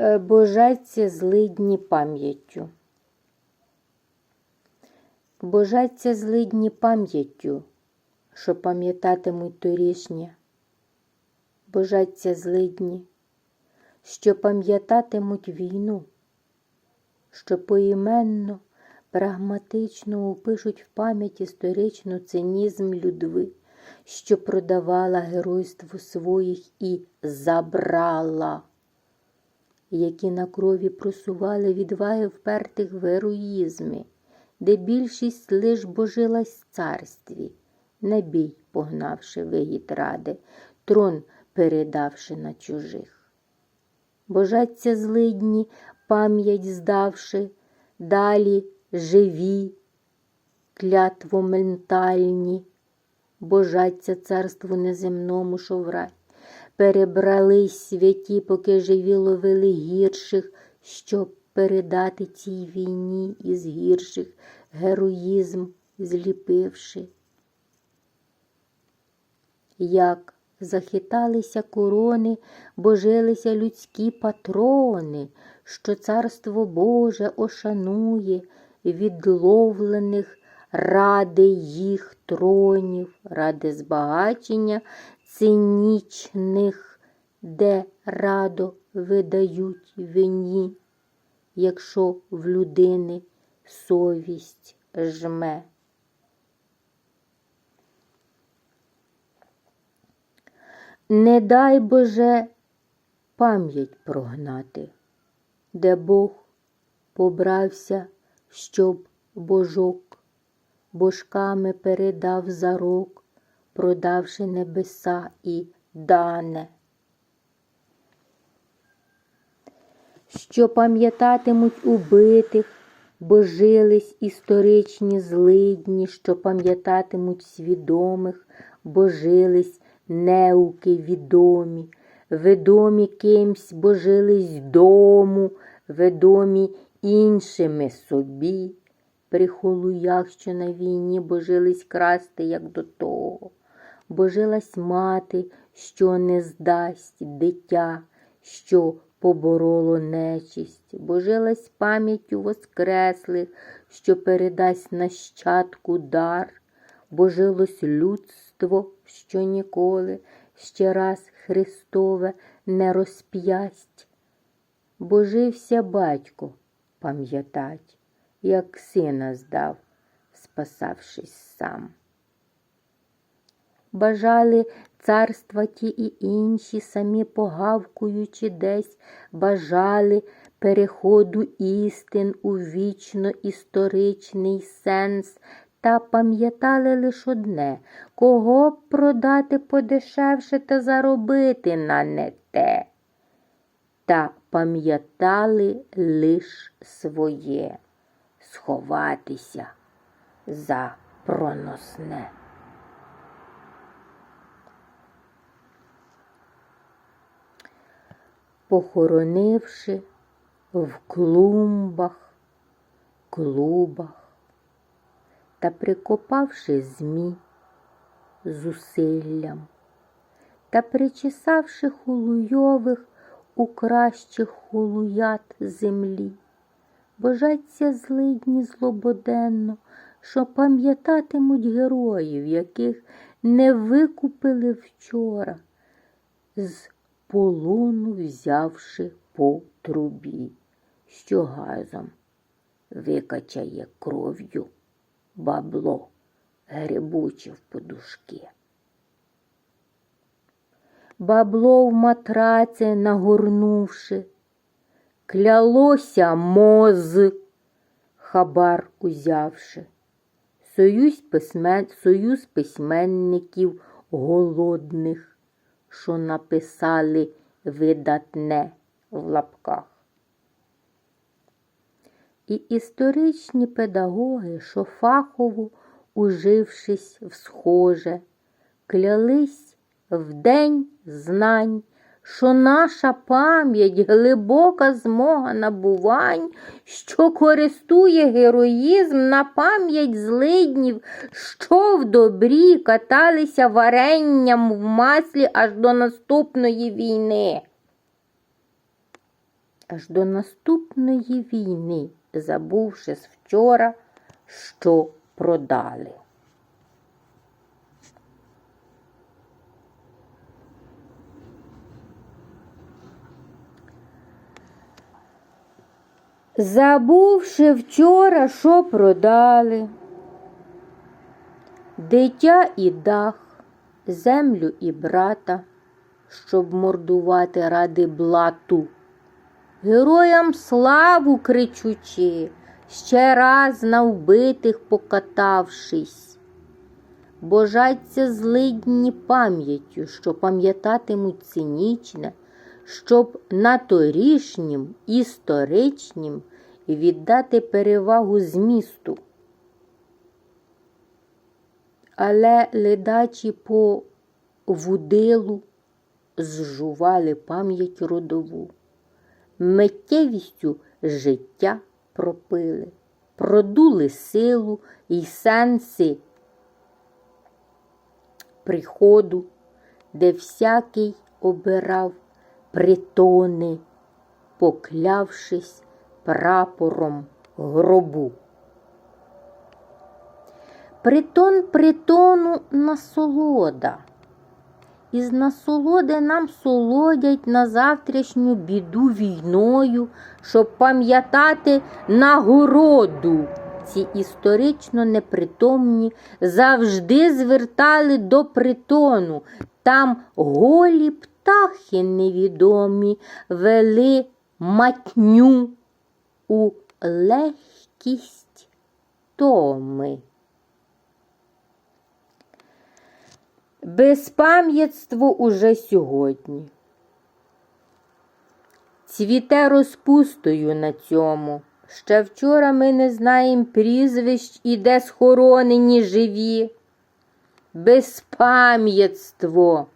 Е, Божаться злидні пам'яттю. Божаться злидні пам'яттю, що пам'ятатимуть торішнє. Божаться злидні, що пам'ятатимуть війну, що поіменно, прагматично упишуть в пам'ять історичну цинізм людви, що продавала геройство своїх і забрала які на крові просували відваги впертих в героїзмі, де більшість лиш божилась царстві, на бій погнавши вигід ради, трон передавши на чужих. Божаться злидні, пам'ять здавши, далі живі, клятво ментальні, божаться царству неземному, рай перебрались святі, поки живі ловили гірших, щоб передати цій війні із гірших героїзм зліпивши. Як захиталися корони, божилися людські патрони, що царство Боже ошанує відловлених ради їх тронів, ради збагачення цинічних, де радо видають вині, якщо в людини совість жме. Не дай Боже пам'ять прогнати, де Бог побрався, щоб божок божками передав зарок, продавши небеса і дане. Що пам'ятатимуть убитих, божились історичні злидні, що пам'ятатимуть свідомих, божились неуки відомі, ведомі кимсь божились дому, ведомі іншими собі, при холуях, що на війні божились красти, як до того, божилась мати, що не здасть дитя, що побороло нечисть, божилась пам'яттю воскреслих, що передасть нащадку дар, божилось людство, що ніколи ще раз Христове не розп'ясть. Божився батько пам'ятать, як сина здав, спасавшись сам. Бажали царства ті і інші, самі погавкуючи десь, бажали переходу істин у вічно історичний сенс, та пам'ятали лиш одне, кого продати подешевше та заробити на не те. Та пам'ятали лиш своє сховатися за проносне. Похоронивши в клумбах, клубах та прикопавши змі зусиллям та причесавши хулуйових у кращих хулуят землі, божаться злидні злободенно, що пам'ятатимуть героїв, яких не викупили вчора, з полону взявши по трубі, що газом? Викачає кров'ю бабло, грибуче в подушки. Бабло в матраці нагорнувши, клялося моз, хабар узявши, союз, союз письменників голодних, що написали видатне в лапках. І історичні педагоги, що фахово, ужившись в схоже, клялись в день знань, що наша пам'ять глибока змога набувань, що користує героїзм на пам'ять злиднів, що в добрі каталися варенням в маслі аж до наступної війни. аж до наступної війни, забувши з вчора, що продали. Забувши вчора, що продали, дитя і дах, землю і брата, щоб мордувати ради блату. Героям славу кричучи, ще раз на вбитих покатавшись, божаться злидні пам'яттю, що пам'ятатимуть цинічне, щоб на торішнім історичнім віддати перевагу змісту. Але ледачі по вудилу зжували пам'ять родову, миттєвістю життя пропили, продули силу і сенси приходу, де всякий обирав притони, поклявшись прапором гробу. Притон притону насолода. Із насолоди нам солодять на завтрашню біду війною, щоб пам'ятати нагороду. Ці історично непритомні завжди звертали до притону. Там голі птахи невідомі вели матню у легкість томи. Безпам'ятство уже сьогодні. Цвіте розпустою на цьому. Ще вчора ми не знаємо прізвищ і де схоронені живі. Безпам'ятство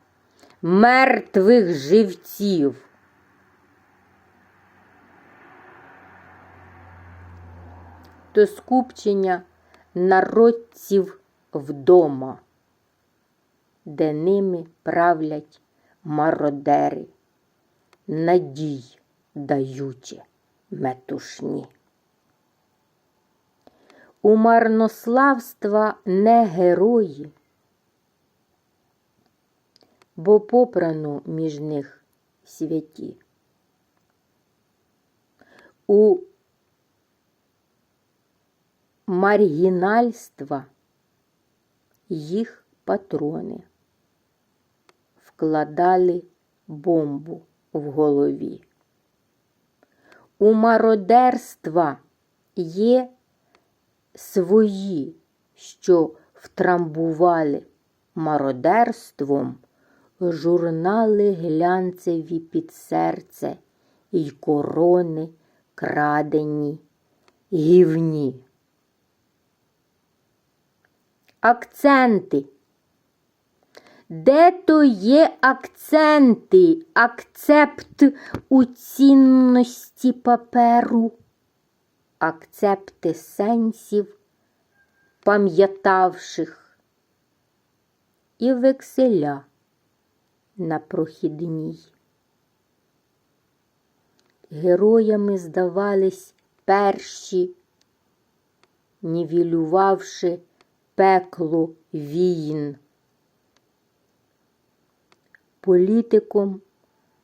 мертвих живців. То скупчення народців вдома де ними правлять мародери, надій даючи метушні. У марнославства не герої, бо попрано між них святі. У маргінальства їх патрони вкладали бомбу в голові. У мародерства є свої, що втрамбували мародерством журнали глянцеві під серце й корони крадені гівні. Акценти. Де то є акценти, акцепт у цінності паперу, акцепти сенсів, пам'ятавших. І векселя на прохідній. Героями здавались перші, нівелювавши пекло війн політиком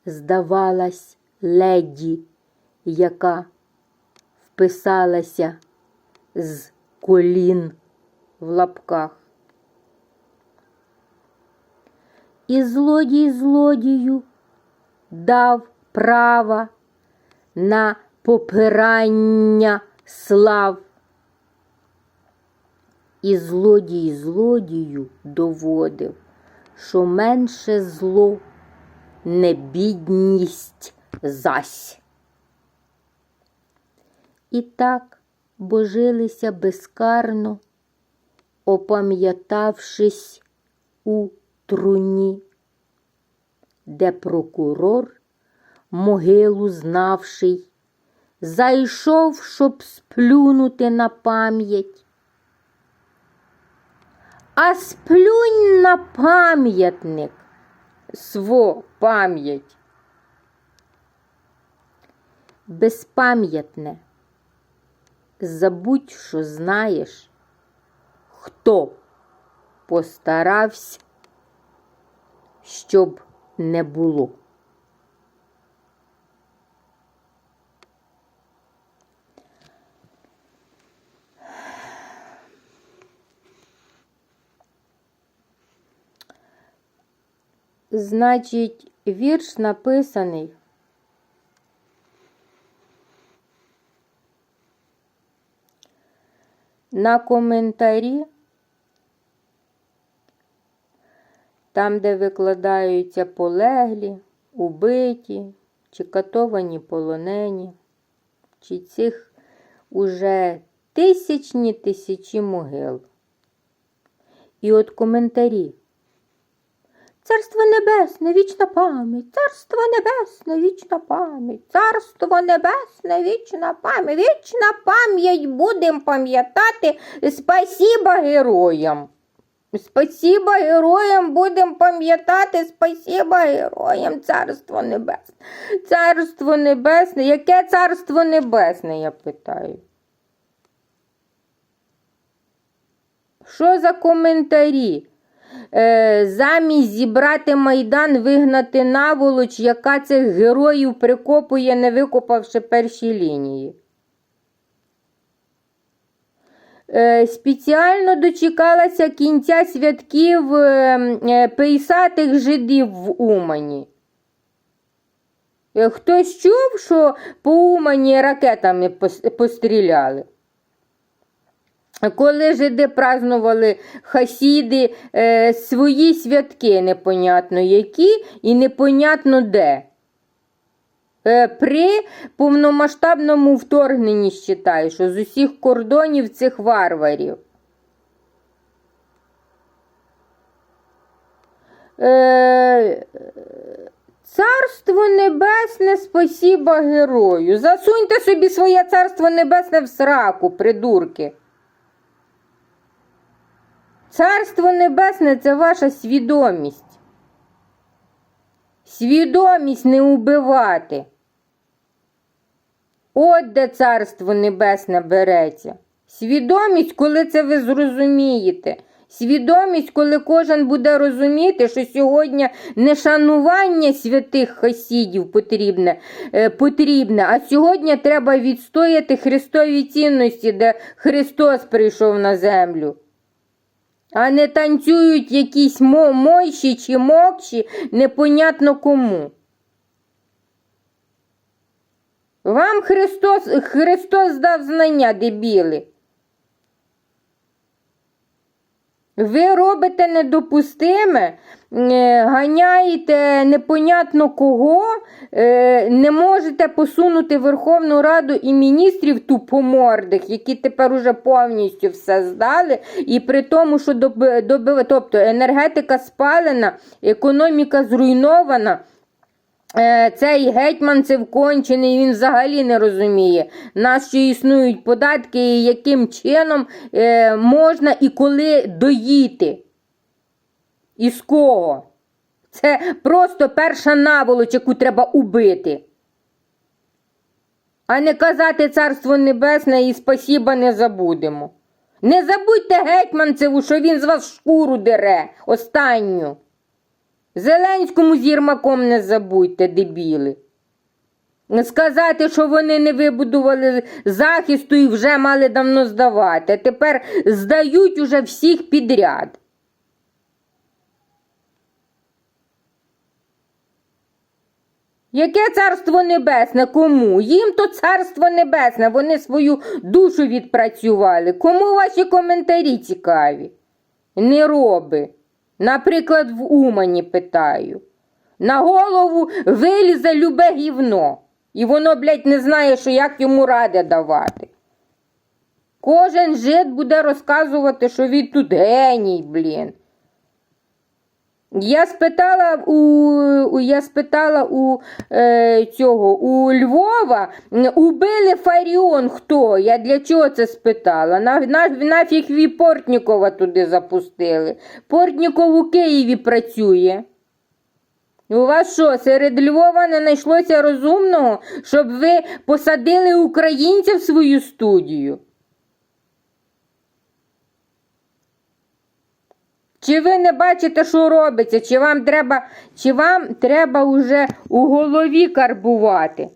здавалась леді, яка вписалася з колін в лапках. І злодій злодію дав права на попирання слав. І злодій злодію доводив що менше зло не бідність зась. І так божилися безкарно, опам'ятавшись у труні, де прокурор, могилу знавший, зайшов, щоб сплюнути на пам'ять а сплюнь на пам'ятник сво пам'ять. безпам'ятне. Забудь, що знаєш, хто постарався, щоб не було. Значить, вірш написаний на коментарі, там, де викладаються полеглі, убиті, чи катовані полонені, чи цих уже тисячні тисячі могил. І от коментарі. Царство небесне, вічна пам'ять, царство небесне, вічна пам'ять, царство небесне, вічна пам'ять, вічна пам'ять будемо пам'ятати. Спасіба героям. Спасіба героям будемо пам'ятати, спасіба героям, царство небесне. Царство небесне. Яке царство небесне, я питаю? Що за коментарі? Е, замість зібрати майдан, вигнати наволоч, яка цих героїв прикопує, не викопавши перші лінії. Е, спеціально дочекалася кінця святків е, е, пейсатих жидів в Умані. Е, Хтось чув, що по Умані ракетами постріляли? Коли жиди празнували хасіди е, свої святки, непонятно які і непонятно де. Е, при повномасштабному вторгненні считай, що з усіх кордонів цих варварів. Е, Царство Небесне, спасіба герою. Засуньте собі своє царство небесне в сраку, придурки. Царство Небесне це ваша свідомість. Свідомість не убивати. От де царство небесне береться. Свідомість, коли це ви зрозумієте. Свідомість, коли кожен буде розуміти, що сьогодні не шанування святих хасідів потрібне, е, потрібне, а сьогодні треба відстояти Христові цінності, де Христос прийшов на землю. А не танцюють якісь мо- мойші чи мокші, непонятно кому. Вам Христос, Христос дав знання, дебіли. Ви робите недопустиме, е, ганяєте непонятно кого, е, не можете посунути Верховну Раду і міністрів тупомордих, які тепер уже повністю все здали, і при тому, що доби, доби, тобто енергетика спалена, економіка зруйнована. Е, Цей гетьман це вкончений, він взагалі не розуміє, на що існують податки і яким чином е, можна і коли доїти. І з кого? Це просто перша наволоч, яку треба убити. А не казати царство небесне і спасіба не забудемо. Не забудьте гетьманцеву, що він з вас шкуру дере останню. Зеленському з Єрмаком не забудьте, дебіли. Сказати, що вони не вибудували захисту і вже мали давно здавати. Тепер здають уже всіх підряд. Яке царство небесне? Кому? Їм то царство небесне, вони свою душу відпрацювали. Кому ваші коментарі цікаві? Не роби. Наприклад, в Умані питаю. На голову вилізе любе гівно. І воно, блядь, не знає, що як йому ради давати. Кожен жид буде розказувати, що він тут геній, блін. Я спитала у, я спитала у е, цього у Львова, убили Фаріон хто? Я для чого це спитала? На, на, нафіг ві Портнікова туди запустили. Портніков у Києві працює. У вас що, серед Львова не знайшлося розумного, щоб ви посадили українця в свою студію? Чи ви не бачите, що робиться? Чи вам треба, чи вам треба уже у голові карбувати?